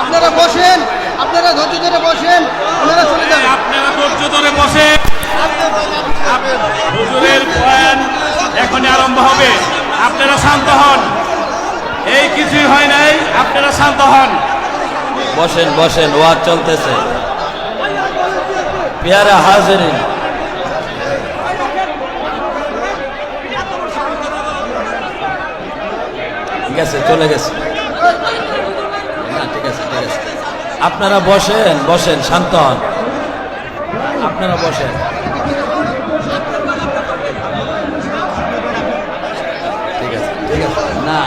আপনারা বসেন আপনারা ধৈর্য ধরে বসেন আপনারা চলে যান। আপনারা ধৈর্য ধরে বসেন। হুজুরের বয়ান এখনই আরম্ভ হবে। আপনারা শান্ত হন। এই কিছুই হয় নাই আপনারা শান্ত হন। বসেন বসেন ওয়াজ চলতেছে। পেয়ারা হাজারিন। ঠিক আছে, চলে গেছে। না ঠিক আছে ঠিক আছে। আপনারা বসেন বসেন, শান্ত হন। আপনারা বসেন। ঠিক আছে ঠিক আছে। না